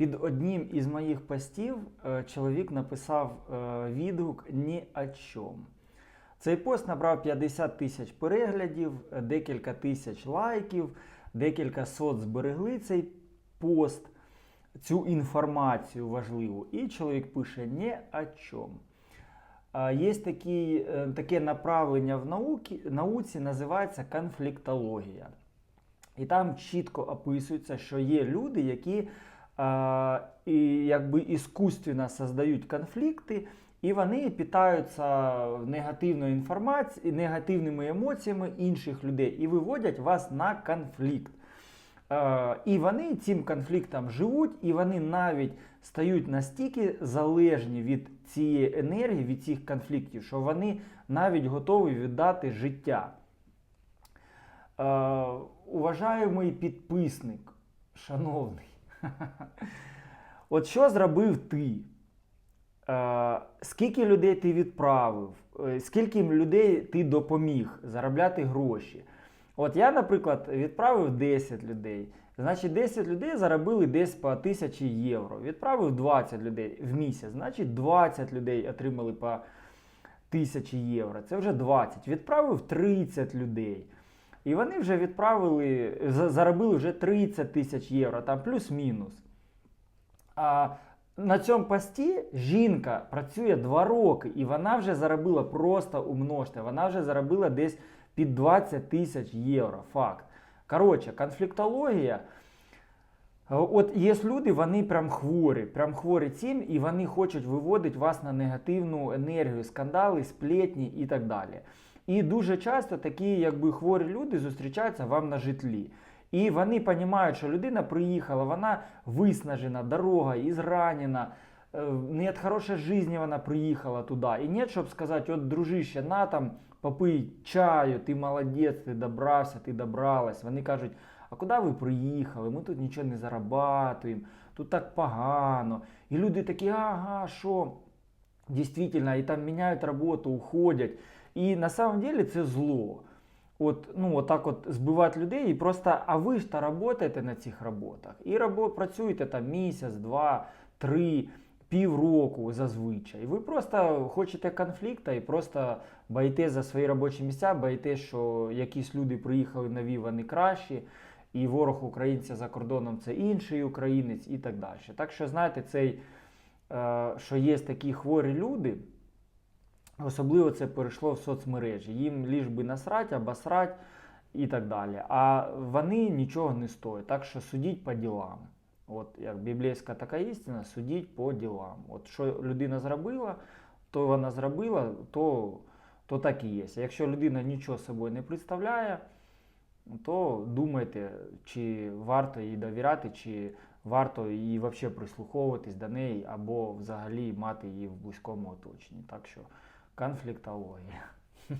Під одним із моїх постів е, чоловік написав е, відгук ні о чому. Цей пост набрав 50 тисяч переглядів, декілька тисяч лайків, декілька сот зберегли цей пост, цю інформацію важливу. І чоловік пише ні о чому. Є такі, е, таке направлення в науці, науці, називається конфліктологія. І там чітко описується, що є люди, які і, якби іскусственно создають конфлікти, і вони питаються негативною інформацією, негативними емоціями інших людей і виводять вас на конфлікт. І вони цим конфліктом живуть, і вони навіть стають настільки залежні від цієї енергії, від цих конфліктів, що вони навіть готові віддати життя. Уважаємий підписник, шановний, от що зробив ти? Е, Скільки людей ти відправив? Е, Скільки людей ти допоміг заробляти гроші? От я, наприклад, відправив 10 людей. Значить, 10 людей заробили десь по 1000 євро. Відправив 20 людей в місяць. Значить, 20 людей отримали по 1000 євро. Це вже 20. Відправив 30 людей. І вони вже відправили, заробили вже 30 тисяч євро, там плюс-мінус. А на цьому пості жінка працює 2 роки, і вона вже заробила просто умножте, вона вже заробила десь під 20 тисяч євро. Факт. Коротше, конфліктологія. От є люди, вони прям хворі, прям хворі цим, і вони хочуть виводити вас на негативну енергію, скандали, сплетні і так далі. І дуже часто такі, якби хворі люди зустрічаються вам на житлі. І вони розуміють, що людина приїхала, вона виснажена, дорога, ізранена, е, не від хорошої житті вона приїхала туди. І не щоб сказати, от дружище, на там попий чаю, ти молодець, ти добрався, ти добралась. Вони кажуть, а куди ви приїхали? Ми тут нічого не зарабатуємо, тут так погано. І люди такі, ага, що? Дійсно, і там міняють роботу, уходять. І на самом деле це зло. От, ну, отак от збивати людей і просто, а ви ж та працюєте на цих роботах. І рабо, працюєте там місяць, два, три, півроку зазвичай. Ви просто хочете конфлікту і просто боїте за свої робочі місця, боїте, що якісь люди приїхали нові, вони кращі, і ворог українця за кордоном це інший українець і так далі. Так що, знаєте, цей, е, що є такі хворі люди. Особливо це перейшло в соцмережі. Їм ліж би насрать, обосрать і так далі. А вони нічого не стоять. Так що судіть по ділам. От як біблійська така істина, судіть по ділам. От що людина зробила, то вона зробила, то, то так і є. Якщо людина нічого собою не представляє, то думайте, чи варто їй довіряти, чи варто їй взагалі прислуховуватись до неї, або взагалі мати її в близькому оточенні. Так що конфліктологія.